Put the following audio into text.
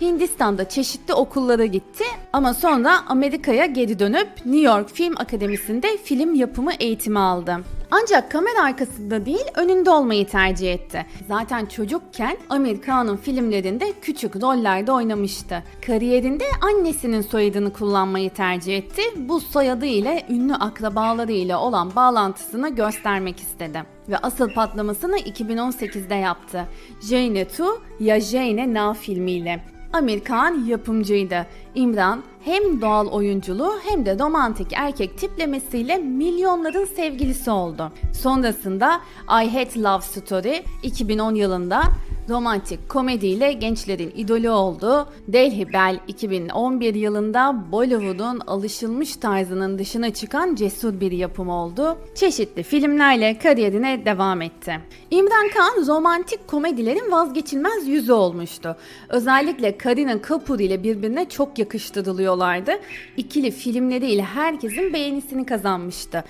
Hindistan'da çeşitli okullara gitti ama sonra Amerika'ya geri dönüp New York Film Akademisi'nde film yapımı eğitimi aldı. Ancak kamera arkasında değil önünde olmayı tercih etti. Zaten çocukken Amerikan'ın filmlerinde küçük rollerde oynamıştı. Kariyerinde annesinin soyadını kullanmayı tercih etti. Bu soyadı ile ünlü akrabaları ile olan bağlantısını göstermek istedi. Ve asıl patlamasını 2018'de yaptı. Jane Tu ya Jane Na filmiyle. Amerikan yapımcıydı. İmran hem doğal oyunculuğu hem de romantik erkek tiplemesiyle milyonların sevgilisi oldu. Sonrasında I Hate Love Story 2010 yılında romantik komediyle gençlerin idolü oldu. Delhi Bell 2011 yılında Bollywood'un alışılmış tarzının dışına çıkan cesur bir yapım oldu. Çeşitli filmlerle kariyerine devam etti. İmran Khan romantik komedilerin vazgeçilmez yüzü olmuştu. Özellikle Karina Kapoor ile birbirine çok yakıştırılıyorlardı. İkili filmleriyle herkesin beğenisini kazanmıştı.